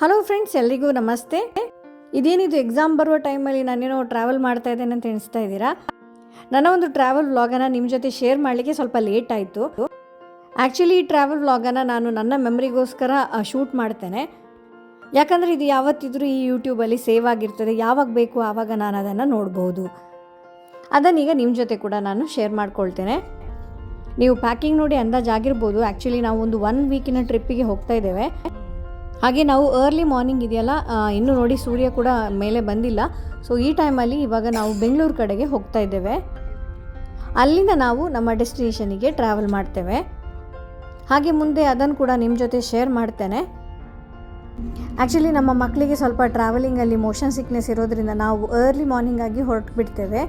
Hello friends ಎಲ್ರಿಗೂ ನಮಸ್ತೆ. ಇದೇನಿದು ಎಕ್ಸಾಮ್ ಬರುವ ಟೈಮಲ್ಲಿ ನಾನೇನೋ ಟ್ರಾವೆಲ್ ಮಾಡ್ತಾ ಇದ್ದೇನೆ ಅಂತ ಎಣಿಸ್ತಾ ಇದ್ದೀರಾ? ನನ್ನ ಒಂದು ಟ್ರಾವೆಲ್ ವ್ಲಾಗನ್ನು ನಿಮ್ಮ ಜೊತೆ ಶೇರ್ ಮಾಡಲಿಕ್ಕೆ ಸ್ವಲ್ಪ ಲೇಟ್ ಆಯಿತು. ಆ್ಯಕ್ಚುಲಿ ಈ ಟ್ರಾವೆಲ್ ವ್ಲಾಗನ್ನು ನಾನು ನನ್ನ ಮೆಮ್ರಿಗೋಸ್ಕರ ಶೂಟ್ ಮಾಡ್ತೇನೆ. ಯಾಕಂದರೆ ಇದು ಯಾವತ್ತಿದ್ರೂ ಈ ಯೂಟ್ಯೂಬಲ್ಲಿ ಸೇವ್ ಆಗಿರ್ತದೆ. ಯಾವಾಗ ಬೇಕು ಆವಾಗ ನಾನು ಅದನ್ನು ನೋಡ್ಬೋದು. ಅದನ್ನೀಗ ನಿಮ್ಮ ಜೊತೆ ಕೂಡ ನಾನು ಶೇರ್ ಮಾಡ್ಕೊಳ್ತೇನೆ. ನೀವು ಪ್ಯಾಕಿಂಗ್ ನೋಡಿ ಅಂದಾಜಾಗಿರ್ಬೋದು ಆ್ಯಕ್ಚುಲಿ ನಾವು ಒಂದು ಒನ್ ವೀಕಿನ ಟ್ರಿಪ್ಪಿಗೆ ಹೋಗ್ತಾ ಇದ್ದೇವೆ. ಹಾಗೆ ನಾವು ಅರ್ಲಿ ಮಾರ್ನಿಂಗ್ ಇದೆಯಲ್ಲ ಇನ್ನೂ ನೋಡಿ ಸೂರ್ಯ ಕೂಡ ಮೇಲೆ ಬಂದಿಲ್ಲ. ಸೊ ಈ ಟೈಮಲ್ಲಿ ಇವಾಗ ನಾವು ಬೆಂಗಳೂರು ಕಡೆಗೆ ಹೋಗ್ತಾ ಇದ್ದೇವೆ. ಅಲ್ಲಿಂದ ನಾವು ನಮ್ಮ ಡೆಸ್ಟಿನೇಷನಿಗೆ ಟ್ರಾವೆಲ್ ಮಾಡ್ತೇವೆ. ಹಾಗೆ ಮುಂದೆ ಅದನ್ನು ಕೂಡ ನಿಮ್ಮ ಜೊತೆ ಶೇರ್ ಮಾಡ್ತೇನೆ. ಆ್ಯಕ್ಚುಲಿ ನಮ್ಮ ಮಕ್ಕಳಿಗೆ ಸ್ವಲ್ಪ ಟ್ರಾವೆಲಿಂಗಲ್ಲಿ ಮೋಷನ್ ಸಿಕ್ನೆಸ್ ಇರೋದ್ರಿಂದ ನಾವು ಅರ್ಲಿ ಮಾರ್ನಿಂಗ್ ಆಗಿ ಹೊರಟು ಬಿಡ್ತೇವೆ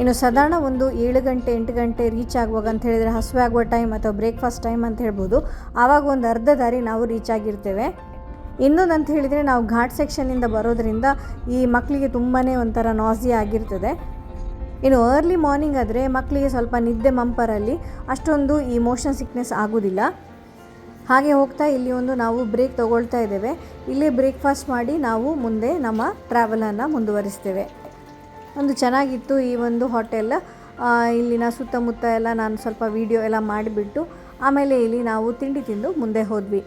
ಇನ್ನು ಸಾಧಾರಣ ಒಂದು ಏಳು ಗಂಟೆ, ಎಂಟು ಗಂಟೆ ರೀಚ್ ಆಗುವಾಗ ಅಂತ ಹೇಳಿದರೆ ಹಸುವೆ ಆಗುವ ಟೈಮ್ ಅಥವಾ ಬ್ರೇಕ್ಫಾಸ್ಟ್ ಟೈಮ್ ಅಂತ ಹೇಳ್ಬೋದು. ಆವಾಗ ಒಂದು ಅರ್ಧ ದಾರಿ ನಾವು ರೀಚ್ ಆಗಿರ್ತೇವೆ. ಇನ್ನೊಂದು ಅಂತ ಹೇಳಿದರೆ ನಾವು ಘಾಟ್ ಸೆಕ್ಷನಿಂದ ಬರೋದರಿಂದ ಈ ಮಕ್ಕಳಿಗೆ ತುಂಬಾ ಒಂಥರ ನಾಸಿ ಆಗಿರ್ತದೆ. ಇನ್ನು ಅರ್ಲಿ ಮಾರ್ನಿಂಗ್ ಆದರೆ ಮಕ್ಕಳಿಗೆ ಸ್ವಲ್ಪ ನಿದ್ದೆ ಮಂಪರಲ್ಲಿ ಅಷ್ಟೊಂದು ಈ ಮೋಷನ್ ಸಿಕ್ನೆಸ್ ಆಗೋದಿಲ್ಲ. ಹಾಗೆ ಹೋಗ್ತಾ ಇಲ್ಲಿ ಒಂದು ನಾವು ಬ್ರೇಕ್ ತಗೊಳ್ತಾ ಇದ್ದೇವೆ. ಇಲ್ಲೇ ಬ್ರೇಕ್ಫಾಸ್ಟ್ ಮಾಡಿ ನಾವು ಮುಂದೆ ನಮ್ಮ ಟ್ರಾವೆಲನ್ನು ಮುಂದುವರಿಸ್ತೇವೆ. ಒಂದು ಚೆನ್ನಾಗಿತ್ತು ಈ ಒಂದು ಹೋಟೆಲ್. ಇಲ್ಲಿನ ಸುತ್ತಮುತ್ತ ಎಲ್ಲ ನಾನು ಸ್ವಲ್ಪ ವೀಡಿಯೋ ಎಲ್ಲ ಮಾಡಿಬಿಟ್ಟು ಆಮೇಲೆ ಇಲ್ಲಿ ನಾವು ತಿಂಡಿ ತಿಂದು ಮುಂದೆ ಹೋದ್ವಿ.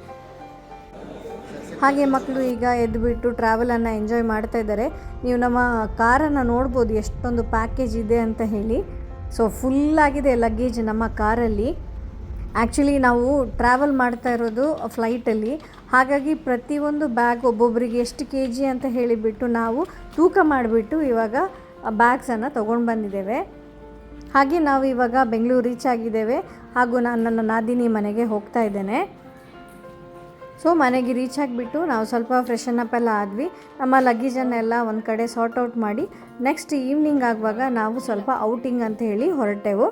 ಹಾಗೆ ಮಕ್ಕಳು ಈಗ ಎದ್ದುಬಿಟ್ಟು ಟ್ರಾವೆಲನ್ನು ಎಂಜಾಯ್ ಮಾಡ್ತಾ ಇದ್ದಾರೆ. ನೀವು ನಮ್ಮ ಕಾರನ್ನು ನೋಡ್ಬೋದು ಎಷ್ಟೊಂದು ಪ್ಯಾಕೇಜ್ ಇದೆ ಅಂತ ಹೇಳಿ. ಸೊ ಫುಲ್ಲಾಗಿದೆ ಲಗೇಜ್ ನಮ್ಮ ಕಾರಲ್ಲಿ ಆ್ಯಕ್ಚುಲಿ ನಾವು ಟ್ರಾವೆಲ್ ಮಾಡ್ತಾ ಇರೋದು ಫ್ಲೈಟಲ್ಲಿ ಹಾಗಾಗಿ ಪ್ರತಿಯೊಂದು ಬ್ಯಾಗ್ ಒಬ್ಬೊಬ್ಬರಿಗೆ ಎಷ್ಟು ಕೆ ಜಿ ಅಂತ ಹೇಳಿಬಿಟ್ಟು ನಾವು ತೂಕ ಮಾಡಿಬಿಟ್ಟು ಇವಾಗ ಬ್ಯಾಗ್ಸನ್ನು ತೊಗೊಂಡು ಬಂದಿದ್ದೇವೆ. ಹಾಗೆ ನಾವು ಇವಾಗ ಬೆಂಗಳೂರು ರೀಚ್ ಆಗಿದ್ದೇವೆ. ಹಾಗೂ ನಾನು ನನ್ನ ನಾದಿನಿ ಮನೆಗೆ ಹೋಗ್ತಾ ಇದ್ದೇನೆ. ಸೊ ಮನೆಗೆ ರೀಚ್ ಆಗಿಬಿಟ್ಟು ನಾವು ಸ್ವಲ್ಪ ಫ್ರೆಶನ್ ಅಪ್ ಎಲ್ಲ ಆದ್ವಿ. ನಮ್ಮ ಲಗೇಜನ್ನೆಲ್ಲ ಒಂದು ಕಡೆ ಸಾರ್ಟ್ ಔಟ್ ಮಾಡಿ ನೆಕ್ಸ್ಟ್ ಈವ್ನಿಂಗ್ ಆಗುವಾಗ ನಾವು ಸ್ವಲ್ಪ ಔಟಿಂಗ್ ಅಂತ ಹೇಳಿ ಹೊರಟೆವು.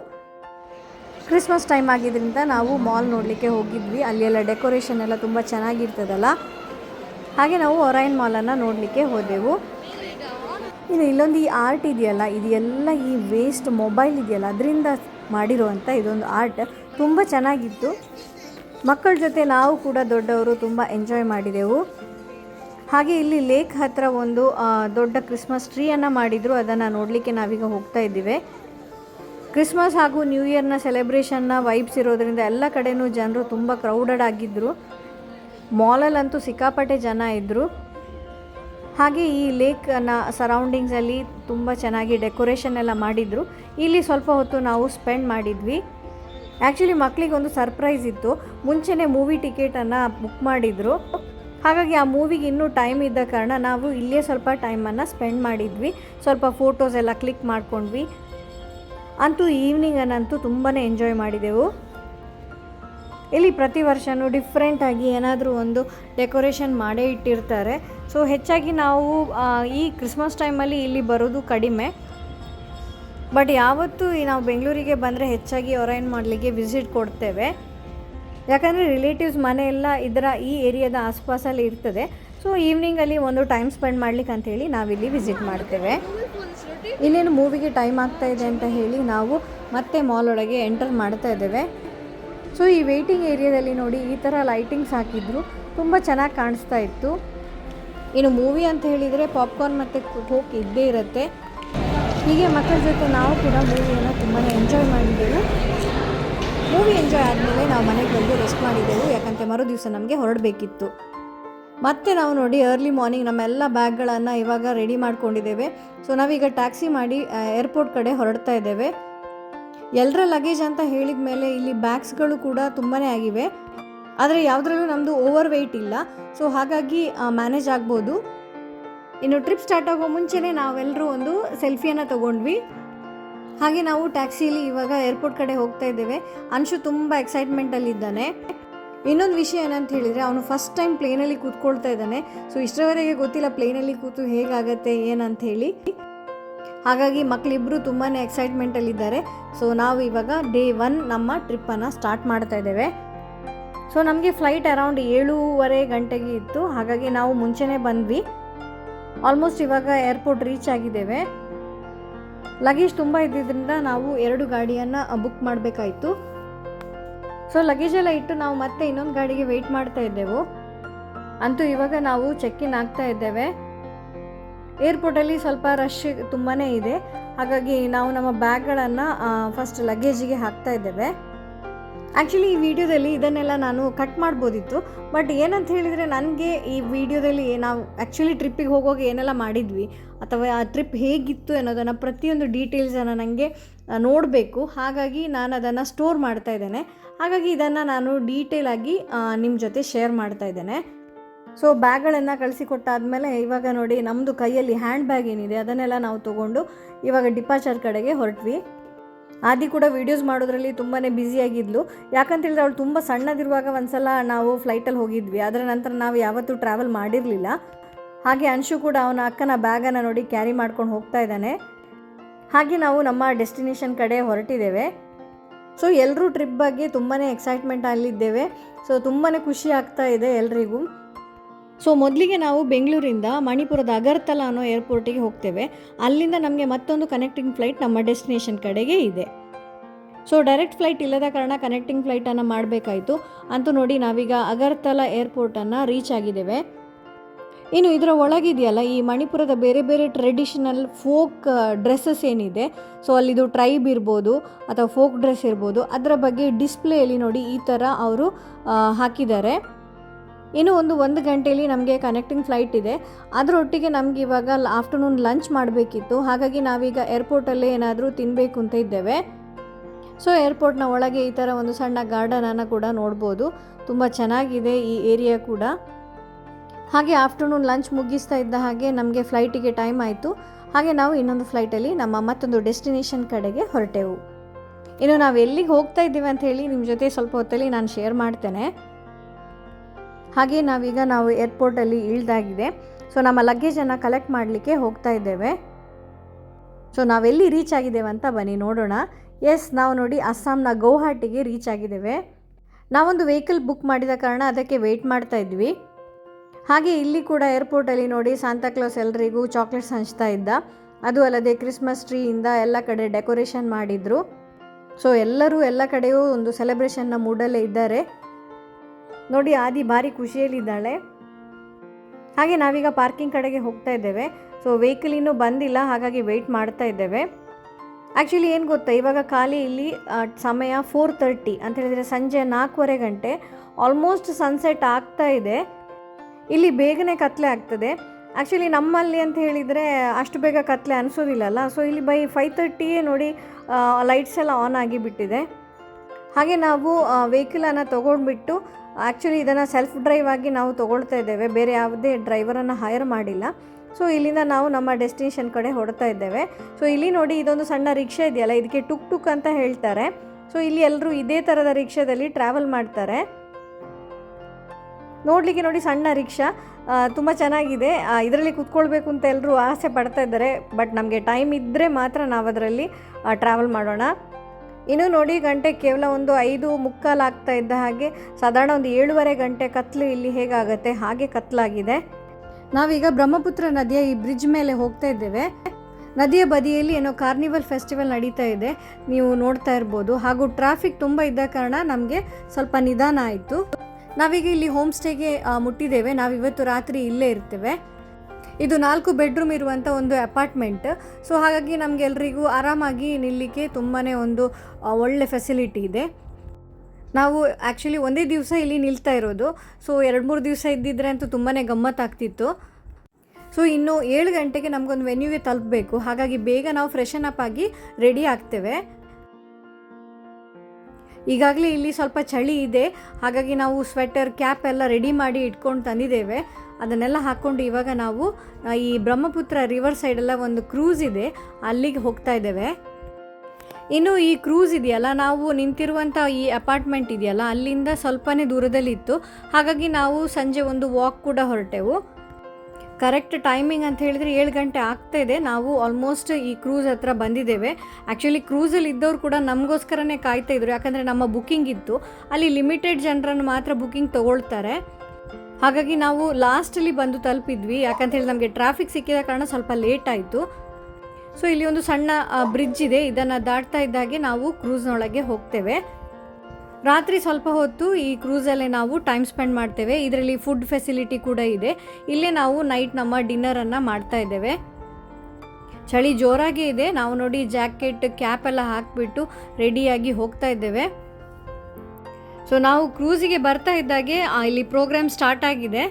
ಕ್ರಿಸ್ಮಸ್ ಟೈಮ್ ಆಗಿದ್ದರಿಂದ ನಾವು ಮಾಲ್ ನೋಡಲಿಕ್ಕೆ ಹೋಗಿದ್ವಿ. ಅಲ್ಲೆಲ್ಲ ಡೆಕೋರೇಷನ್ ಎಲ್ಲ ತುಂಬ ಚೆನ್ನಾಗಿರ್ತದಲ್ಲ? ಹಾಗೆ ನಾವು ಒರೈನ್ ಮಾಲನ್ನು ನೋಡಲಿಕ್ಕೆ ಹೋದೆವು. ಇನ್ನು ಇಲ್ಲೊಂದು ಈ ಆರ್ಟ್ ಇದೆಯಲ್ಲ, ಇದೆಲ್ಲ ಈ ವೇಸ್ಟ್ ಮೊಬೈಲ್ ಇದೆಯಲ್ಲ, ಅದರಿಂದ ಮಾಡಿರುವಂಥ ಇದೊಂದು ಆರ್ಟ್ ತುಂಬ ಚೆನ್ನಾಗಿತ್ತು. ಮಕ್ಕಳ ಜೊತೆ ನಾವು ಕೂಡ ದೊಡ್ಡವರು ತುಂಬ ಎಂಜಾಯ್ ಮಾಡಿದೆವು. ಹಾಗೆ ಇಲ್ಲಿ ಲೇಕ್ ಹತ್ತಿರ ಒಂದು ದೊಡ್ಡ ಕ್ರಿಸ್ಮಸ್ ಟ್ರೀಯನ್ನು ಮಾಡಿದರು, ಅದನ್ನು ನೋಡಲಿಕ್ಕೆ ನಾವೀಗ ಹೋಗ್ತಾ ಇದ್ದೀವಿ. ಕ್ರಿಸ್ಮಸ್ ಹಾಗೂ ನ್ಯೂ ಇಯರ್ನ ಸೆಲೆಬ್ರೇಷನ್ನ ವೈಬ್ಸ್ ಇರೋದರಿಂದ ಎಲ್ಲ ಕಡೆಯೂ ಜನರು ತುಂಬ ಕ್ರೌಡೆಡ್ ಆಗಿದ್ದರು ಮಾಲಲ್ಲಂತೂ ಸಿಕ್ಕಾಪಟ್ಟೆ ಜನ ಇದ್ದರು ಹಾಗೆ ಈ ಲೇಕನ್ನು ಸರೌಂಡಿಂಗ್ಸಲ್ಲಿ ತುಂಬ ಚೆನ್ನಾಗಿ ಡೆಕೋರೇಷನ್ ಎಲ್ಲ ಮಾಡಿದರು. ಇಲ್ಲಿ ಸ್ವಲ್ಪ ಹೊತ್ತು ನಾವು ಸ್ಪೆಂಡ್ ಮಾಡಿದ್ವಿ. ಆ್ಯಕ್ಚುಲಿ ಮಕ್ಕಳಿಗೆ ಒಂದು ಸರ್ಪ್ರೈಸ್ ಇತ್ತು. ಮುಂಚೆನೇ ಮೂವಿ ಟಿಕೆಟನ್ನು ಬುಕ್ ಮಾಡಿದರು. ಹಾಗಾಗಿ ಆ ಮೂವಿಗೆ ಇನ್ನೂ ಟೈಮ್ ಇದ್ದ ಕಾರಣ ನಾವು ಇಲ್ಲೇ ಸ್ವಲ್ಪ ಟೈಮನ್ನು ಸ್ಪೆಂಡ್ ಮಾಡಿದ್ವಿ. ಸ್ವಲ್ಪ ಫೋಟೋಸ್ ಎಲ್ಲ ಕ್ಲಿಕ್ ಮಾಡ್ಕೊಂಡ್ವಿ. ಅಂತೂ ಈವ್ನಿಂಗನ್ನಂತೂ ತುಂಬಾ ಎಂಜಾಯ್ ಮಾಡಿದೆವು. ಇಲ್ಲಿ ಪ್ರತಿ ವರ್ಷವೂ ಡಿಫ್ರೆಂಟಾಗಿ ಏನಾದರೂ ಒಂದು ಡೆಕೋರೇಷನ್ ಮಾಡೇ ಇಟ್ಟಿರ್ತಾರೆ. ಸೊ ಹೆಚ್ಚಾಗಿ ನಾವು ಈ ಕ್ರಿಸ್ಮಸ್ ಟೈಮಲ್ಲಿ ಇಲ್ಲಿ ಬರೋದು ಕಡಿಮೆ. ಬಟ್ ಯಾವತ್ತೂ ನಾವು ಬೆಂಗಳೂರಿಗೆ ಬಂದರೆ ಹೆಚ್ಚಾಗಿ ಒರೈನ್ ಮಾಡಲಿಕ್ಕೆ ವಿಸಿಟ್ ಕೊಡ್ತೇವೆ. ಯಾಕಂದರೆ ರಿಲೇಟಿವ್ಸ್ ಮನೆ ಎಲ್ಲ ಇದರ ಈ ಏರಿಯಾದ ಆಸ್ಪಾಸಲ್ಲಿ ಇರ್ತದೆ. ಸೊ ಈವ್ನಿಂಗಲ್ಲಿ ಒಂದು ಟೈಮ್ ಸ್ಪೆಂಡ್ ಮಾಡ್ಲಿಕ್ಕೆ ಅಂತೇಳಿ ನಾವಿಲ್ಲಿ ವಿಸಿಟ್ ಮಾಡ್ತೇವೆ. ಇನ್ನೇನು ಮೂವಿಗೆ ಟೈಮ್ ಆಗ್ತಾ ಇದೆ ಅಂತ ಹೇಳಿ ನಾವು ಮತ್ತೆ ಮಾಲ್ ಒಳಗೆ ಎಂಟರ್ ಮಾಡ್ತಾ ಇದ್ದೇವೆ. ಸೊ ಈ ವೇಟಿಂಗ್ ಏರಿಯಾದಲ್ಲಿ ನೋಡಿ ಈ ಥರ ಲೈಟಿಂಗ್ಸ್ ಹಾಕಿದ್ರು. ತುಂಬ ಚೆನ್ನಾಗಿ ಕಾಣಿಸ್ತಾ ಇತ್ತು. ಇನ್ನು ಮೂವಿ ಅಂತ ಹೇಳಿದರೆ ಪಾಪ್ಕಾರ್ನ್ ಮತ್ತು ಕೋಕ್ ಇದ್ದೇ ಇರುತ್ತೆ. ಹೀಗೆ ಮಕ್ಕಳ ಜೊತೆ ನಾವು ಕೂಡ ಮೂವಿಯನ್ನು ತುಂಬಾ ಎಂಜಾಯ್ ಮಾಡಿದ್ದೆವು ಮೂವಿ ಎಂಜಾಯ್ ಆದಮೇಲೆ ನಾವು ಮನೆಗೆ ಬಂದು ರೆಸ್ಟ್ ಮಾಡಿದ್ದೆವು ಯಾಕಂತೆ ಮರು ದಿವಸ ನಮಗೆ ಹೊರಡಬೇಕಿತ್ತು. ಮತ್ತೆ ನಾವು ನೋಡಿ ಅರ್ಲಿ ಮಾರ್ನಿಂಗ್ ನಮ್ಮೆಲ್ಲ ಬ್ಯಾಗ್ಗಳನ್ನು ಇವಾಗ ರೆಡಿ ಮಾಡ್ಕೊಂಡಿದ್ದೇವೆ. ಸೊ ನಾವೀಗ ಟ್ಯಾಕ್ಸಿ ಮಾಡಿ ಏರ್ಪೋರ್ಟ್ ಕಡೆ ಹೊರಡ್ತಾ ಇದ್ದೇವೆ. ಎಲ್ಲರ ಲಗೇಜ್ ಅಂತ ಹೇಳಿದ ಮೇಲೆ ಇಲ್ಲಿ ಬ್ಯಾಗ್ಸ್ಗಳು ಕೂಡ ತುಂಬಾ ಆಗಿವೆ. ಆದರೆ ಯಾವುದ್ರಲ್ಲೂ ನಮ್ಮದು ಓವರ್ ವೆಯ್ಟ್ ಇಲ್ಲ. ಸೊ ಹಾಗಾಗಿ ಮ್ಯಾನೇಜ್ ಆಗ್ಬೋದು. ಇನ್ನು ಟ್ರಿಪ್ ಸ್ಟಾರ್ಟ್ ಆಗೋ ಮುಂಚೆನೇ ನಾವೆಲ್ಲರೂ ಒಂದು ಸೆಲ್ಫಿಯನ್ನು ತಗೊಂಡ್ವಿ. ಹಾಗೆ ನಾವು ಟ್ಯಾಕ್ಸಿಯಲ್ಲಿ ಇವಾಗ ಏರ್ಪೋರ್ಟ್ ಕಡೆ ಹೋಗ್ತಾ ಇದ್ದೇವೆ. ಅಂಶು ತುಂಬ ಎಕ್ಸೈಟ್ಮೆಂಟಲ್ಲಿದ್ದಾನೆ ಇನ್ನೊಂದು ವಿಷಯ ಏನಂತ ಹೇಳಿದರೆ, ಅವನು ಫಸ್ಟ್ ಟೈಮ್ ಪ್ಲೇನಲ್ಲಿ ಕೂತ್ಕೊಳ್ತಾ ಇದ್ದಾನೆ. ಸೊ ಇಷ್ಟರವರೆಗೆ ಗೊತ್ತಿಲ್ಲ ಪ್ಲೇನಲ್ಲಿ ಕೂತು ಹೇಗಾಗತ್ತೆ, ಏನಂತ ಹೇಳಿ. ಹಾಗಾಗಿ ಮಕ್ಕಳಿಬ್ಬರು ತುಂಬಾ ಎಕ್ಸೈಟ್ಮೆಂಟಲ್ಲಿದ್ದಾರೆ ಸೊ ನಾವು ಇವಾಗ ಡೇ ಒನ್ ನಮ್ಮ ಟ್ರಿಪ್ಪನ್ನು ಸ್ಟಾರ್ಟ್ ಮಾಡ್ತಾ ಇದ್ದೇವೆ. ಸೊ ನಮಗೆ ಫ್ಲೈಟ್ ಅರೌಂಡ್ ಏಳೂವರೆ ಗಂಟೆಗೆ ಇತ್ತು. ಹಾಗಾಗಿ ನಾವು ಮುಂಚೆನೇ ಬಂದ್ವಿ. ಆಲ್ಮೋಸ್ಟ್ ಇವಾಗ ಏರ್ಪೋರ್ಟ್ ರೀಚ್ ಆಗಿದ್ದೇವೆ. ಲಗೇಜ್ ತುಂಬ ಇದ್ದಿದ್ದರಿಂದ ನಾವು ಎರಡು ಗಾಡಿಯನ್ನು ಬುಕ್ ಮಾಡಬೇಕಾಯಿತು. ಸೊ ಲಗೇಜ್ ಎಲ್ಲ ಇಟ್ಟು ನಾವು ಮತ್ತೆ ಇನ್ನೊಂದು ಗಾಡಿಗೆ ವೆಯ್ಟ್ ಮಾಡ್ತಾ ಇದ್ದೆವು. ಅಂತೂ ಇವಾಗ ನಾವು ಚೆಕ್ ಇನ್ ಆಗ್ತಾ ಇದ್ದೇವೆ. ಏರ್ಪೋರ್ಟಲ್ಲಿ ಸ್ವಲ್ಪ ರಶ್ ತುಂಬಾ ಇದೆ. ಹಾಗಾಗಿ ನಾವು ನಮ್ಮ ಬ್ಯಾಗ್ಗಳನ್ನು ಫಸ್ಟ್ ಲಗೇಜಿಗೆ ಹಾಕ್ತಾ ಇದ್ದೇವೆ. ಆ್ಯಕ್ಚುಲಿ ಈ ವಿಡಿಯೋದಲ್ಲಿ ಇದನ್ನೆಲ್ಲ ನಾನು ಕಟ್ ಮಾಡ್ಬೋದಿತ್ತು. ಬಟ್ ಏನಂತ ಹೇಳಿದರೆ ನನಗೆ ಈ ವಿಡಿಯೋದಲ್ಲಿ ನಾವು ಆ್ಯಕ್ಚುಲಿ ಟ್ರಿಪ್ಪಿಗೆ ಹೋಗುವಾಗ ಏನೆಲ್ಲ ಮಾಡಿದ್ವಿ, ಅಥವಾ ಆ ಟ್ರಿಪ್ ಹೇಗಿತ್ತು ಅನ್ನೋದನ್ನು ಪ್ರತಿಯೊಂದು ಡೀಟೇಲ್ಸನ್ನು ನನಗೆ ನೋಡಬೇಕು. ಹಾಗಾಗಿ ನಾನು ಅದನ್ನು ಸ್ಟೋರ್ ಮಾಡ್ತಾ ಇದ್ದೇನೆ. ಹಾಗಾಗಿ ಇದನ್ನು ನಾನು ಡೀಟೇಲಾಗಿ ನಿಮ್ಮ ಜೊತೆ ಶೇರ್ ಮಾಡ್ತಾ ಇದ್ದೇನೆ. ಸೊ ಬ್ಯಾಗ್ಗಳನ್ನು ಕಳಿಸಿಕೊಟ್ಟಾದ್ಮೇಲೆ ಇವಾಗ ನೋಡಿ ನಮ್ಮದು ಕೈಯಲ್ಲಿ ಹ್ಯಾಂಡ್ ಬ್ಯಾಗ್ ಏನಿದೆ, ಅದನ್ನೆಲ್ಲ ನಾವು ತೊಗೊಂಡು ಇವಾಗ ಡಿಪಾರ್ಚರ್ ಕಡೆಗೆ ಹೊರಟ್ವಿ. ಆದಿ ಕೂಡ ವೀಡಿಯೋಸ್ ಮಾಡೋದ್ರಲ್ಲಿ ತುಂಬಾ ಬ್ಯುಸಿಯಾಗಿದ್ಲು ಯಾಕಂತೇಳಿದ್ರೆ ಅವಳು ತುಂಬ ಸಣ್ಣದಿರುವಾಗ ಒಂದ್ಸಲ ನಾವು ಫ್ಲೈಟಲ್ಲಿ ಹೋಗಿದ್ವಿ. ಅದರ ನಂತರ ನಾವು ಯಾವತ್ತೂ ಟ್ರಾವೆಲ್ ಮಾಡಿರಲಿಲ್ಲ. ಹಾಗೆ ಅಂಶು ಕೂಡ ಅವನ ಅಕ್ಕನ ಬ್ಯಾಗನ್ನು ನೋಡಿ ಕ್ಯಾರಿ ಮಾಡ್ಕೊಂಡು ಹೋಗ್ತಾ ಇದ್ದಾನೆ. ಹಾಗೆ ನಾವು ನಮ್ಮ ಡೆಸ್ಟಿನೇಷನ್ ಕಡೆ ಹೊರಟಿದ್ದೇವೆ. ಸೊ ಎಲ್ಲರೂ ಟ್ರಿಪ್ ಬಗ್ಗೆ ತುಂಬಾ ಎಕ್ಸೈಟ್ಮೆಂಟ್ ಅಲ್ಲಿದ್ದೇವೆ. ಸೊ ತುಂಬಾ ಖುಷಿ ಆಗ್ತಾ ಇದೆ ಎಲ್ರಿಗೂ. ಸೊ ಮೊದಲಿಗೆ ನಾವು ಬೆಂಗಳೂರಿಂದ ಮಣಿಪುರದ ಅಗರ್ತಲ ಅನ್ನೋ ಏರ್ಪೋರ್ಟಿಗೆ ಹೋಗ್ತೇವೆ. ಅಲ್ಲಿಂದ ನಮಗೆ ಮತ್ತೊಂದು ಕನೆಕ್ಟಿಂಗ್ ಫ್ಲೈಟ್ ನಮ್ಮ ಡೆಸ್ಟಿನೇಷನ್ ಕಡೆಗೆ ಇದೆ. ಸೊ ಡೈರೆಕ್ಟ್ ಫ್ಲೈಟ್ ಇಲ್ಲದ ಕಾರಣ ಕನೆಕ್ಟಿಂಗ್ ಫ್ಲೈಟನ್ನು ಮಾಡಬೇಕಾಯಿತು. ಅಂತೂ ನೋಡಿ ನಾವೀಗ ಅಗರ್ತಲ ಏರ್ಪೋರ್ಟನ್ನು ರೀಚ್ ಆಗಿದ್ದೇವೆ. ಇನ್ನು ಇದರ ಒಳಗಿದೆಯಲ್ಲ, ಈ ಮಣಿಪುರದ ಬೇರೆ ಬೇರೆ ಟ್ರೆಡಿಷನಲ್ ಫೋಕ್ ಡ್ರೆಸ್ಸಸ್ ಏನಿದೆ. ಸೊ ಅಲ್ಲಿದು ಟ್ರೈಬ್ ಇರ್ಬೋದು, ಅಥವಾ ಫೋಕ್ ಡ್ರೆಸ್ ಇರ್ಬೋದು, ಅದರ ಬಗ್ಗೆ ಡಿಸ್ಪ್ಲೇಯಲ್ಲಿ ನೋಡಿ ಈ ಥರ ಅವರು ಹಾಕಿದ್ದಾರೆ. ಇನ್ನು ಒಂದು ಒಂದು ಗಂಟೆಯಲ್ಲಿ ನಮಗೆ ಕನೆಕ್ಟಿಂಗ್ ಫ್ಲೈಟ್ ಇದೆ. ಅದರೊಟ್ಟಿಗೆ ನಮ್ಗೆ ಇವಾಗ ಆಫ್ಟರ್ನೂನ್ ಲಂಚ್ ಮಾಡಬೇಕಿತ್ತು. ಹಾಗಾಗಿ ನಾವೀಗ ಏರ್ಪೋರ್ಟಲ್ಲೇ ಏನಾದರೂ ತಿನ್ನಬೇಕು ಅಂತ ಇದ್ದೇವೆ. ಸೊ ಏರ್ಪೋರ್ಟ್ನ ಒಳಗೆ ಈ ಥರ ಒಂದು ಸಣ್ಣ ಗಾರ್ಡನನ್ನು ಕೂಡ ನೋಡ್ಬೋದು. ತುಂಬ ಚೆನ್ನಾಗಿದೆ ಈ ಏರಿಯಾ ಕೂಡ. ಹಾಗೆ ಆಫ್ಟರ್ನೂನ್ ಲಂಚ್ ಮುಗಿಸ್ತಾ ಇದ್ದ ಹಾಗೆ ನಮಗೆ ಫ್ಲೈಟಿಗೆ ಟೈಮ್ ಆಯಿತು. ಹಾಗೆ ನಾವು ಇನ್ನೊಂದು ಫ್ಲೈಟಲ್ಲಿ ನಮ್ಮ ಮತ್ತೊಂದು ಡೆಸ್ಟಿನೇಷನ್ ಕಡೆಗೆ ಹೊರಟೆವು. ಇನ್ನು ನಾವು ಎಲ್ಲಿಗೆ ಹೋಗ್ತಾ ಇದ್ದೀವಿ ಅಂತ ಹೇಳಿ ನಿಮ್ಮ ಜೊತೆ ಸ್ವಲ್ಪ ಹೊತ್ತಲ್ಲಿ ನಾನು ಶೇರ್ ಮಾಡ್ತೇನೆ. ಹಾಗೆ ನಾವೀಗ ನಾವು ಏರ್ಪೋರ್ಟಲ್ಲಿ ಇಳ್ದಾಗಿದೆ. ಸೊ ನಮ್ಮ ಲಗೇಜನ್ನು ಕಲೆಕ್ಟ್ ಮಾಡಲಿಕ್ಕೆ ಹೋಗ್ತಾ ಇದ್ದೇವೆ. ಸೊ ನಾವೆಲ್ಲಿ ರೀಚ್ ಆಗಿದ್ದೇವೆ ಅಂತ ಬನ್ನಿ, ನೋಡೋಣ. ಎಸ್ ನಾವು ನೋಡಿ ಅಸ್ಸಾಂನ ಗೌಹಾಟಿಗೆ ರೀಚ್ ಆಗಿದ್ದೇವೆ. ನಾವೊಂದು ವೆಹಿಕಲ್ ಬುಕ್ ಮಾಡಿದ ಕಾರಣ ಅದಕ್ಕೆ ವೆಯ್ಟ್ ಮಾಡ್ತಾ ಇದ್ವಿ. ಹಾಗೆ ಇಲ್ಲಿ ಕೂಡ ಏರ್ಪೋರ್ಟಲ್ಲಿ ನೋಡಿ ಸಾಂತಾಕ್ಲಾಸ್ ಎಲ್ಲರಿಗೂ ಚಾಕ್ಲೇಟ್ಸ್ ಹಂಚ್ತಾ ಇದ್ದ. ಅದು ಅಲ್ಲದೆ ಕ್ರಿಸ್ಮಸ್ ಟ್ರೀಯಿಂದ ಎಲ್ಲ ಕಡೆ ಡೆಕೋರೇಷನ್ ಮಾಡಿದರು. ಸೊ ಎಲ್ಲರೂ ಎಲ್ಲ ಕಡೆಯೂ ಒಂದು ಸೆಲೆಬ್ರೇಷನ್ನ ಮೂಡಲ್ಲೇ ಇದ್ದಾರೆ. ನೋಡಿ ಆದಿ ಭಾರಿ ಖುಷಿಯಲ್ಲಿದ್ದಾಳೆ. ಹಾಗೆ ನಾವೀಗ ಪಾರ್ಕಿಂಗ್ ಕಡೆಗೆ ಹೋಗ್ತಾ ಇದ್ದೇವೆ. ಸೊ ವೆಹಿಕಲ್ ಇನ್ನೂ ಬಂದಿಲ್ಲ, ಹಾಗಾಗಿ ವೆಯ್ಟ್ ಮಾಡ್ತಾ ಇದ್ದೇವೆ. ಆ್ಯಕ್ಚುಲಿ ಏನು ಗೊತ್ತಾ? ಇವಾಗ ಖಾಲಿ ಇಲ್ಲಿ ಸಮಯ ಫೋರ್ ತರ್ಟಿ ಅಂತ ಹೇಳಿದರೆ ಸಂಜೆ ನಾಲ್ಕೂವರೆ ಗಂಟೆ. ಆಲ್ಮೋಸ್ಟ್ ಸನ್ಸೆಟ್ ಆಗ್ತಾ ಇದೆ. ಇಲ್ಲಿ ಬೇಗನೆ ಕತ್ಲೆ ಆಗ್ತದೆ. ಆ್ಯಕ್ಚುಲಿ ನಮ್ಮಲ್ಲಿ ಅಂತ ಹೇಳಿದರೆ ಅಷ್ಟು ಬೇಗ ಕತ್ಲೆ ಅನಿಸೋದಿಲ್ಲಲ್ಲ. ಸೊ ಇಲ್ಲಿ ಬೈ ಫೈವ್ ತರ್ಟಿಯೇ ನೋಡಿ ಲೈಟ್ಸ್ ಎಲ್ಲ ಆನ್ ಆಗಿಬಿಟ್ಟಿದೆ. ಹಾಗೆ ನಾವು ವೆಹಿಕಲನ್ನು ತೊಗೊಂಡ್ಬಿಟ್ಟು ಆ್ಯಕ್ಚುಲಿ ಇದನ್ನು ಸೆಲ್ಫ್ ಡ್ರೈವ್ ಆಗಿ ನಾವು ತೊಗೊಳ್ತಾ ಇದ್ದೇವೆ. ಬೇರೆ ಯಾವುದೇ ಡ್ರೈವರನ್ನು ಹೈರ್ ಮಾಡಿಲ್ಲ. ಸೊ ಇಲ್ಲಿಂದ ನಾವು ನಮ್ಮ ಡೆಸ್ಟಿನೇಷನ್ ಕಡೆ ಹೊಡ್ತಾ ಇದ್ದೇವೆ. ಸೊ ಇಲ್ಲಿ ನೋಡಿ ಇದೊಂದು ಸಣ್ಣ ರಿಕ್ಷಾ ಇದೆಯಲ್ಲ, ಇದಕ್ಕೆ ಟುಕ್ ಟುಕ್ ಅಂತ ಹೇಳ್ತಾರೆ. ಸೊ ಇಲ್ಲಿ ಎಲ್ಲರೂ ಇದೇ ಥರದ ರಿಕ್ಷಾದಲ್ಲಿ ಟ್ರಾವೆಲ್ ಮಾಡ್ತಾರೆ. ನೋಡಲಿಕ್ಕೆ ನೋಡಿ ಸಣ್ಣ ರಿಕ್ಷಾ ತುಂಬ ಚೆನ್ನಾಗಿದೆ. ಇದರಲ್ಲಿ ಕುತ್ಕೊಳ್ಬೇಕು ಅಂತ ಎಲ್ಲರೂ ಆಸೆ ಪಡ್ತಾ ಇದ್ದಾರೆ. ಬಟ್ ನಮಗೆ ಟೈಮ್ ಇದ್ದರೆ ಮಾತ್ರ ನಾವು ಅದರಲ್ಲಿ ಟ್ರಾವೆಲ್ ಮಾಡೋಣ. ಇನ್ನು ನೋಡಿ ಗಂಟೆ ಕೇವಲ ಒಂದು ಐದು ಮುಕ್ಕಾಲು ಆಗ್ತಾ ಇದ್ದ ಹಾಗೆ ಸಾಧಾರಣ ಒಂದು ಏಳುವರೆ ಗಂಟೆ ಕತ್ಲು ಇಲ್ಲಿ ಹೇಗಾಗುತ್ತೆ? ಹಾಗೆ ಕತ್ಲಾಗಿದೆ. ನಾವೀಗ ಬ್ರಹ್ಮಪುತ್ರ ನದಿಯ ಈ ಬ್ರಿಡ್ಜ್ ಮೇಲೆ ಹೋಗ್ತಾ ಇದ್ದೇವೆ. ನದಿಯ ಬದಿಯಲ್ಲಿ ಏನೋ ಕಾರ್ನಿವಲ್ ಫೆಸ್ಟಿವಲ್ ನಡೀತಾ ಇದೆ. ನೀವು ನೋಡ್ತಾ ಇರ್ಬೋದು. ಹಾಗೂ ಟ್ರಾಫಿಕ್ ತುಂಬ ಇದ್ದ ಕಾರಣ ನಮಗೆ ಸ್ವಲ್ಪ ನಿಧಾನ ಆಯಿತು. ನಾವೀಗ ಇಲ್ಲಿ ಹೋಮ್ ಸ್ಟೇಗೆ ಮುಟ್ಟಿದ್ದೇವೆ. ನಾವಿವತ್ತು ರಾತ್ರಿ ಇಲ್ಲೇ ಇರ್ತೇವೆ. ಇದು ನಾಲ್ಕು ಬೆಡ್ರೂಮ್ ಇರುವಂಥ ಒಂದು ಅಪಾರ್ಟ್ಮೆಂಟ್ ಸೊ ಹಾಗಾಗಿ ನಮಗೆಲ್ರಿಗೂ ಆರಾಮಾಗಿ ನಿಲ್ಲಿಕ್ಕೆ ತುಂಬಾ ಒಂದು ಒಳ್ಳೆ ಫೆಸಿಲಿಟಿ ಇದೆ. ನಾವು ಆ್ಯಕ್ಚುಲಿ ಒಂದೇ ದಿವಸ ಇಲ್ಲಿ ನಿಲ್ತಾ ಇರೋದು. ಸೊ ಎರಡು ಮೂರು ದಿವಸ ಇದ್ದಿದ್ರೆ ಅಂತೂ ತುಂಬಾ ಗಮ್ಮತ್ತಾಗ್ತಿತ್ತು ಸೊ ಇನ್ನು ಏಳು ಗಂಟೆಗೆ ನಮಗೊಂದು ವೆನ್ಯೂಗೆ ತಲುಪಬೇಕು. ಹಾಗಾಗಿ ಬೇಗ ನಾವು ಫ್ರೆಶನ್ ಅಪ್ ಆಗಿ ರೆಡಿ ಆಗ್ತೇವೆ. ಈಗಾಗಲೇ ಇಲ್ಲಿ ಸ್ವಲ್ಪ ಚಳಿ ಇದೆ. ಹಾಗಾಗಿ ನಾವು ಸ್ವೆಟರ್ ಕ್ಯಾಪ್ ಎಲ್ಲ ರೆಡಿ ಮಾಡಿ ಇಟ್ಕೊಂಡು ತಂದಿದ್ದೇವೆ. ಅದನ್ನೆಲ್ಲ ಹಾಕ್ಕೊಂಡು ಇವಾಗ ನಾವು ಈ ಬ್ರಹ್ಮಪುತ್ರ ರಿವರ್ ಸೈಡೆಲ್ಲ ಒಂದು ಕ್ರೂಸ್ ಇದೆ, ಅಲ್ಲಿಗೆ ಹೋಗ್ತಾ ಇದ್ದೇವೆ. ಇನ್ನು ಈ ಕ್ರೂಸ್ ಇದೆಯಲ್ಲ, ನಾವು ನಿಂತಿರುವಂಥ ಈ ಅಪಾರ್ಟ್ಮೆಂಟ್ ಇದೆಯಲ್ಲ, ಅಲ್ಲಿಂದ ಸ್ವಲ್ಪನೇ ದೂರದಲ್ಲಿತ್ತು. ಹಾಗಾಗಿ ನಾವು ಸಂಜೆ ಒಂದು ವಾಕ್ ಕೂಡ ಹೊರಟೆವು. ಕರೆಕ್ಟ್ ಟೈಮಿಂಗ್ ಅಂತ ಹೇಳಿದರೆ ಏಳು ಗಂಟೆ ಆಗ್ತಾ ಇದೆ. ನಾವು ಆಲ್ಮೋಸ್ಟ್ ಈ ಕ್ರೂಸ್ ಹತ್ರ ಬಂದಿದ್ದೇವೆ. ಆ್ಯಕ್ಚುಲಿ ಕ್ರೂಸಲ್ಲಿ ಇದ್ದವ್ರು ಕೂಡ ನಮಗೋಸ್ಕರನೇ ಕಾಯ್ತಾ ಇದ್ರು. ಯಾಕಂದರೆ ನಮ್ಮ ಬುಕ್ಕಿಂಗ್ ಇತ್ತು. ಅಲ್ಲಿ ಲಿಮಿಟೆಡ್ ಜನರನ್ನು ಮಾತ್ರ ಬುಕ್ಕಿಂಗ್ ತೊಗೊಳ್ತಾರೆ. ಹಾಗಾಗಿ ನಾವು ಲಾಸ್ಟಲ್ಲಿ ಬಂದು ತಲುಪಿದ್ವಿ. ಯಾಕಂತ ಹೇಳಿ ನಮಗೆ ಟ್ರಾಫಿಕ್ ಸಿಕ್ಕಿದ ಕಾರಣ ಸ್ವಲ್ಪ ಲೇಟ್ ಆಯಿತು. ಸೊ ಇಲ್ಲಿ ಒಂದು ಸಣ್ಣ ಬ್ರಿಡ್ಜ್ ಇದೆ. ಇದನ್ನು ದಾಟ್ತಾ ಇದ್ದಾಗೆ ನಾವು ಕ್ರೂಸ್ನೊಳಗೆ ಹೋಗ್ತೇವೆ. ರಾತ್ರಿ ಸ್ವಲ್ಪ ಹೊತ್ತು ಈ ಕ್ರೂಸಲ್ಲೇ ನಾವು ಟೈಮ್ ಸ್ಪೆಂಡ್ ಮಾಡ್ತೇವೆ. ಇದರಲ್ಲಿ ಫುಡ್ ಫೆಸಿಲಿಟಿ ಕೂಡ ಇದೆ. ಇಲ್ಲೇ ನಾವು ನೈಟ್ ನಮ್ಮ ಡಿನ್ನರನ್ನು ಮಾಡ್ತಾ ಇದ್ದೇವೆ. ಚಳಿ ಜೋರಾಗೇ ಇದೆ. ನಾವು ನೋಡಿ ಜಾಕೆಟ್ ಕ್ಯಾಪ್ ಎಲ್ಲ ಹಾಕಿಬಿಟ್ಟು ರೆಡಿಯಾಗಿ ಹೋಗ್ತಾ ಇದ್ದೇವೆ. ಸೊ ನಾವು ಕ್ರೂಸಿಗೆ ಬರ್ತಾ ಇದ್ದಾಗೆ ಇಲ್ಲಿ ಪ್ರೋಗ್ರಾಮ್ ಸ್ಟಾರ್ಟ್ ಆಗಿದೆ.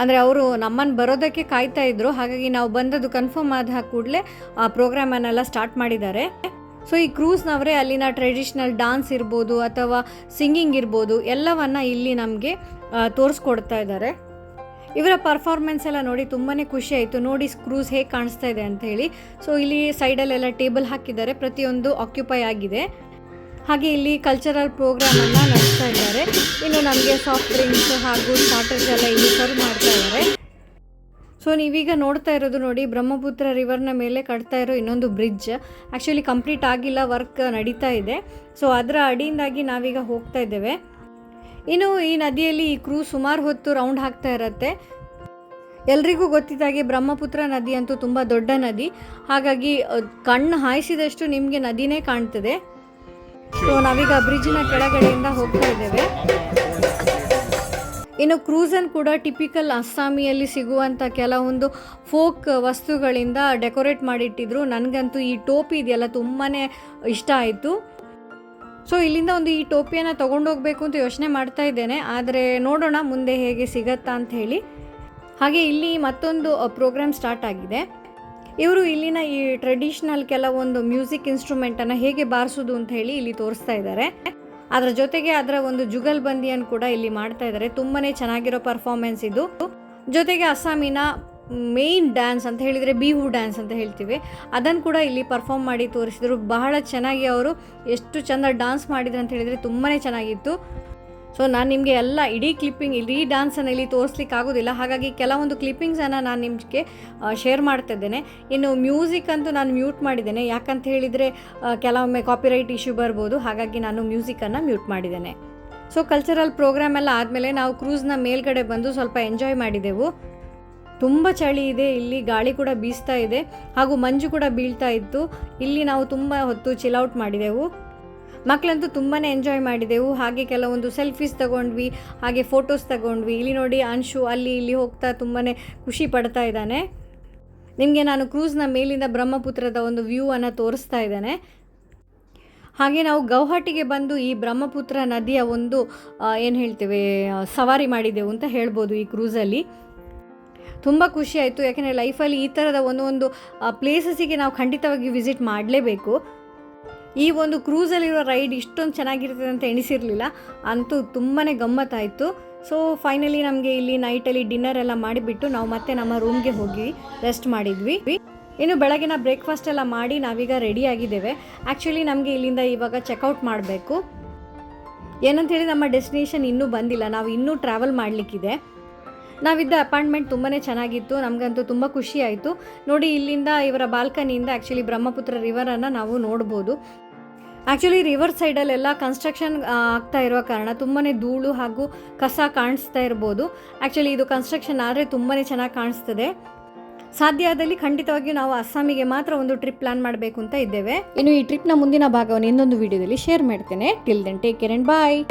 ಅಂದರೆ ಅವರು ನಮ್ಮನ್ನು ಬರೋದಕ್ಕೆ ಕಾಯ್ತಾ ಇದ್ರು. ಹಾಗಾಗಿ ನಾವು ಬಂದದ್ದು ಕನ್ಫರ್ಮ್ ಆದ ಕೂಡಲೇ, ಆ ಪ್ರೋಗ್ರಾಮನ್ನೆಲ್ಲ ಸ್ಟಾರ್ಟ್ ಮಾಡಿದ್ದಾರೆ. ಸೊ ಈ ಕ್ರೂಸ್ನವರೇ ಅಲ್ಲಿನ ಟ್ರೆಡಿಷ್ನಲ್ ಡಾನ್ಸ್ ಇರ್ಬೋದು, ಅಥವಾ ಸಿಂಗಿಂಗ್ ಇರ್ಬೋದು, ಎಲ್ಲವನ್ನ ಇಲ್ಲಿ ನಮಗೆ ತೋರಿಸ್ಕೊಡ್ತಾ ಇದ್ದಾರೆ. ಇವರ ಪರ್ಫಾರ್ಮೆನ್ಸ್ ಎಲ್ಲ ನೋಡಿ ತುಂಬಾ ಖುಷಿ ಆಯಿತು. ನೋಡಿ ಕ್ರೂಸ್ ಹೇಗೆ ಕಾಣಿಸ್ತಾ ಇದೆ ಅಂತ ಹೇಳಿ. ಸೊ ಇಲ್ಲಿ ಸೈಡಲ್ಲೆಲ್ಲ ಟೇಬಲ್ ಹಾಕಿದ್ದಾರೆ. ಪ್ರತಿಯೊಂದು ಆಕ್ಯುಪೈ ಆಗಿದೆ. ಹಾಗೆ ಇಲ್ಲಿ ಕಲ್ಚರಲ್ ಪ್ರೋಗ್ರಾಮನ್ನು ನಡೆಸ್ತಾ ಇದ್ದಾರೆ. ಇನ್ನು ನಮಗೆ ಸಾಫ್ಟ್ ಡ್ರಿಂಕ್ಸ್ ಹಾಗೂ ಸ್ಟಾರ್ಟರ್ಸ್ ಎಲ್ಲ ಇಲ್ಲಿ ಸರ್ವ್ ಮಾಡ್ತಾ ಇದ್ದಾರೆ. ಸೊ ನೀವೀಗ ನೋಡ್ತಾ ಇರೋದು ನೋಡಿ, ಬ್ರಹ್ಮಪುತ್ರ ರಿವರ್ನ ಮೇಲೆ ಕಟ್ತಾ ಇರೋ ಇನ್ನೊಂದು ಬ್ರಿಡ್ಜ್ ಆ್ಯಕ್ಚುಲಿ ಕಂಪ್ಲೀಟ್ ಆಗಿಲ್ಲ ವರ್ಕ್ ನಡೀತಾ ಇದೆ. ಸೊ ಅದರ ಅಡಿಯಿಂದಾಗಿ ನಾವೀಗ ಹೋಗ್ತಾ ಇದ್ದೇವೆ. ಇನ್ನು ಈ ನದಿಯಲ್ಲಿ ಈ ಕ್ರೂ ಸುಮಾರು ಹೊತ್ತು ರೌಂಡ್ ಹಾಕ್ತಾ ಇರತ್ತೆ. ಎಲ್ರಿಗೂ ಗೊತ್ತಿದ್ದಾಗೆ ಬ್ರಹ್ಮಪುತ್ರ ನದಿ ಅಂತೂ ತುಂಬ ದೊಡ್ಡ ನದಿ. ಹಾಗಾಗಿ ಕಣ್ಣು ಹಾಯಿಸಿದಷ್ಟು ನಿಮಗೆ ನದಿನೇ ಕಾಣ್ತದೆ. ಸೊ ನಾವೀಗ ಬ್ರಿಡ್ಜ್ನ ಕೆಳಗಡೆಯಿಂದ ಹೋಗ್ತಾ ಇದ್ದೇವೆ. ಇನ್ನು ಕ್ರೂಸನ್ ಕೂಡ ಟಿಪಿಕಲ್ ಅಸ್ಸಾಮಿಯಲ್ಲಿ ಸಿಗುವಂಥ ಕೆಲವೊಂದು ಫೋಕ್ ವಸ್ತುಗಳಿಂದ ಡೆಕೋರೇಟ್ ಮಾಡಿಟ್ಟಿದ್ರು. ನನಗಂತೂ ಈ ಟೋಪಿ ಇದೆಯಲ್ಲ ತುಂಬಾ ಇಷ್ಟ ಆಯಿತು. ಸೊ ಇಲ್ಲಿಂದ ಒಂದು ಈ ಟೋಪಿಯನ್ನು ತೊಗೊಂಡೋಗ್ಬೇಕು ಅಂತ ಯೋಚನೆ ಮಾಡ್ತಾ ಇದ್ದೇನೆ. ಆದರೆ ನೋಡೋಣ ಮುಂದೆ ಹೇಗೆ ಸಿಗತ್ತಾ ಅಂತ ಹೇಳಿ. ಹಾಗೆ ಇಲ್ಲಿ ಮತ್ತೊಂದು ಪ್ರೋಗ್ರಾಮ್ ಸ್ಟಾರ್ಟ್ ಆಗಿದೆ. ಇವರು ಇಲ್ಲಿನ ಈ ಟ್ರೆಡಿಷ್ನಲ್ ಕೆಲವೊಂದು ಮ್ಯೂಸಿಕ್ ಇನ್ಸ್ಟ್ರೂಮೆಂಟನ್ನು ಹೇಗೆ ಬಾರಿಸೋದು ಅಂತ ಹೇಳಿ ಇಲ್ಲಿ ತೋರಿಸ್ತಾ ಇದ್ದಾರೆ. ಅದರ ಜೊತೆಗೆ ಅದರ ಒಂದು ಜುಗಲ್ ಜುಗಲ್ಬಂದಿಯನ್ನು ಕೂಡ ಇಲ್ಲಿ ಮಾಡ್ತಾ ಇದ್ದಾರೆ. ತುಂಬಾ ಚೆನ್ನಾಗಿರೋ ಪರ್ಫಾರ್ಮೆನ್ಸ್ ಇದು. ಜೊತೆಗೆ ಅಸ್ಸಾಮಿನ ಮೇನ್ ಡ್ಯಾನ್ಸ್ ಅಂತ ಹೇಳಿದರೆ ಬಿಹು ಡ್ಯಾನ್ಸ್ ಅಂತ ಹೇಳ್ತೀವಿ. ಅದನ್ನು ಕೂಡ ಇಲ್ಲಿ ಪರ್ಫಾರ್ಮ್ ಮಾಡಿ ತೋರಿಸಿದ್ರು. ಬಹಳ ಚೆನ್ನಾಗಿ ಅವರು ಎಷ್ಟು ಚೆಂದ ಡ್ಯಾನ್ಸ್ ಮಾಡಿದ್ರು ಅಂತ ಹೇಳಿದರೆ ತುಂಬಾ ಚೆನ್ನಾಗಿತ್ತು. ಸೊ ನಾನು ನಿಮಗೆ ಎಲ್ಲ ಇಡೀ ಕ್ಲಿಪ್ಪಿಂಗ್ ಇಡೀ ಡ್ಯಾನ್ಸನ್ನು ಇಲ್ಲಿ ತೋರಿಸ್ಲಿಕ್ಕೆ ಆಗೋದಿಲ್ಲ. ಹಾಗಾಗಿ ಕೆಲವೊಂದು ಕ್ಲಿಪ್ಪಿಂಗ್ಸನ್ನು ನಾನು ನಿಮಗೆ ಶೇರ್ ಮಾಡ್ತಿದ್ದೇನೆ ಇನ್ನು ಮ್ಯೂಸಿಕ್ ಅಂತೂ ನಾನು ಮ್ಯೂಟ್ ಮಾಡಿದ್ದೇನೆ. ಯಾಕಂತ ಹೇಳಿದರೆ ಕೆಲವೊಮ್ಮೆ ಕಾಪಿರೈಟ್ ಇಶ್ಯೂ ಬರ್ಬೋದು. ಹಾಗಾಗಿ ನಾನು ಮ್ಯೂಸಿಕನ್ನು ಮ್ಯೂಟ್ ಮಾಡಿದ್ದೇನೆ. ಸೊ ಕಲ್ಚರಲ್ ಪ್ರೋಗ್ರಾಮ್ ಎಲ್ಲ ಆದಮೇಲೆ ನಾವು ಕ್ರೂಸ್ನ ಮೇಲ್ಗಡೆ ಬಂದು ಸ್ವಲ್ಪ ಎಂಜಾಯ್ ಮಾಡಿದೆವು. ತುಂಬ ಚಳಿ ಇದೆ. ಇಲ್ಲಿ ಗಾಳಿ ಕೂಡ ಬೀಸ್ತಾ ಇದೆ. ಹಾಗೂ ಮಂಜು ಕೂಡ ಬೀಳ್ತಾ ಇತ್ತು. ಇಲ್ಲಿ ನಾವು ತುಂಬ ಹೊತ್ತು ಚಿಲ್ಔಟ್ ಮಾಡಿದೆವು. ಮಕ್ಕಳಂತೂ ತುಂಬಾ ಎಂಜಾಯ್ ಮಾಡಿದೆವು. ಹಾಗೆ ಕೆಲವೊಂದು ಸೆಲ್ಫೀಸ್ ತಗೊಂಡ್ವಿ, ಹಾಗೆ ಫೋಟೋಸ್ ತಗೊಂಡ್ವಿ. ಇಲ್ಲಿ ನೋಡಿ ಅಂಶು ಅಲ್ಲಿ ಇಲ್ಲಿ ಹೋಗ್ತಾ ತುಂಬಾ ಖುಷಿ ಪಡ್ತಾ ಇದ್ದಾನೆ. ನಿಮಗೆ ನಾನು ಕ್ರೂಸ್ನ ಮೇಲಿಂದ ಬ್ರಹ್ಮಪುತ್ರದ ಒಂದು ವ್ಯೂ ಅನ್ನು ತೋರಿಸ್ತಾ ಇದ್ದಾನೆ. ಹಾಗೆ ನಾವು ಗೌಹಾಟಿಗೆ ಬಂದು ಈ ಬ್ರಹ್ಮಪುತ್ರ ನದಿಯ ಒಂದು ಏನು ಹೇಳ್ತೇವೆ ಸವಾರಿ ಮಾಡಿದೆವು ಅಂತ ಹೇಳ್ಬೋದು ಈ ಕ್ರೂಸಲ್ಲಿ ತುಂಬ ಖುಷಿ ಆಯಿತು. ಯಾಕೆಂದರೆ ಲೈಫಲ್ಲಿ ಈ ಥರದ ಒಂದೊಂದು ಒಂದು ಪ್ಲೇಸಸ್ಸಿಗೆ ನಾವು ಖಂಡಿತವಾಗಿ ವಿಸಿಟ್ ಮಾಡಲೇಬೇಕು. ಈ ಒಂದು ಕ್ರೂಸಲ್ಲಿರೋ ರೈಡ್ ಇಷ್ಟೊಂದು ಚೆನ್ನಾಗಿರ್ತದೆ ಅಂತ ಎಣಿಸಿರಲಿಲ್ಲ. ಅಂತೂ ತುಂಬಾ ಗಮ್ಮತ್ತಾಯಿತು. ಸೊ ಫೈನಲಿ ನಮಗೆ ಇಲ್ಲಿ ನೈಟಲ್ಲಿ ಡಿನ್ನರ್ ಎಲ್ಲ ಮಾಡಿಬಿಟ್ಟು ನಾವು ಮತ್ತೆ ನಮ್ಮ ರೂಮ್ಗೆ ಹೋಗಿ ರೆಸ್ಟ್ ಮಾಡಿದ್ವಿ. ಇನ್ನು ಬೆಳಗಿನ ಬ್ರೇಕ್ಫಾಸ್ಟ್ ಎಲ್ಲ ಮಾಡಿ ನಾವೀಗ ರೆಡಿ ಆಗಿದ್ದೇವೆ. ಆ್ಯಕ್ಚುಲಿ ನಮಗೆ ಇಲ್ಲಿಂದ ಇವಾಗ ಚೆಕ್ಔಟ್ ಮಾಡಬೇಕು. ಏನಂತ ಹೇಳಿ ನಮ್ಮ ಡೆಸ್ಟಿನೇಷನ್ ಇನ್ನೂ ಬಂದಿಲ್ಲ. ನಾವು ಇನ್ನೂ ಟ್ರಾವೆಲ್ ಮಾಡಲಿಕ್ಕಿದೆ. ನಾವಿದ್ದ ಅಪಾರ್ಟ್ಮೆಂಟ್ ತುಂಬಾ ಚೆನ್ನಾಗಿತ್ತು, ನಮಗಂತೂ ತುಂಬ ಖುಷಿ ಆಯಿತು. ನೋಡಿ, ಇಲ್ಲಿಂದ ಇವರ ಬಾಲ್ಕನಿಯಿಂದ ಆ್ಯಕ್ಚುಲಿ ಬ್ರಹ್ಮಪುತ್ರ ರಿವರನ್ನು ನಾವು ನೋಡ್ಬೋದು. ಆ್ಯಕ್ಚುಲಿ ರಿವರ್ ಸೈಡಲ್ಲೆಲ್ಲ ಕನ್ಸ್ಟ್ರಕ್ಷನ್ ಆಗ್ತಾ ಇರೋ ಕಾರಣ ತುಂಬಾ ಧೂಳು ಹಾಗೂ ಕಸ ಕಾಣಿಸ್ತಾ ಇರ್ಬೋದು. ಆ್ಯಕ್ಚುಲಿ ಇದು ಕನ್ಸ್ಟ್ರಕ್ಷನ್ ಆದರೆ ತುಂಬಾ ಚೆನ್ನಾಗಿ ಕಾಣಿಸ್ತದೆ. ಸಾಧ್ಯ ಆದಲ್ಲಿ ಖಂಡಿತವಾಗಿಯೂ ನಾವು ಅಸ್ಸಾಮಿಗೆ ಮಾತ್ರ ಒಂದು ಟ್ರಿಪ್ ಪ್ಲಾನ್ ಮಾಡಬೇಕು ಅಂತ ಇದ್ದೇವೆ. ಇನ್ನು ಈ ಟ್ರಿಪ್ನ ಮುಂದಿನ ಭಾಗವನ್ನು ಇನ್ನೊಂದು ವಿಡಿಯೋದಲ್ಲಿ ಶೇರ್ ಮಾಡ್ತೇನೆ. Till then take care and bye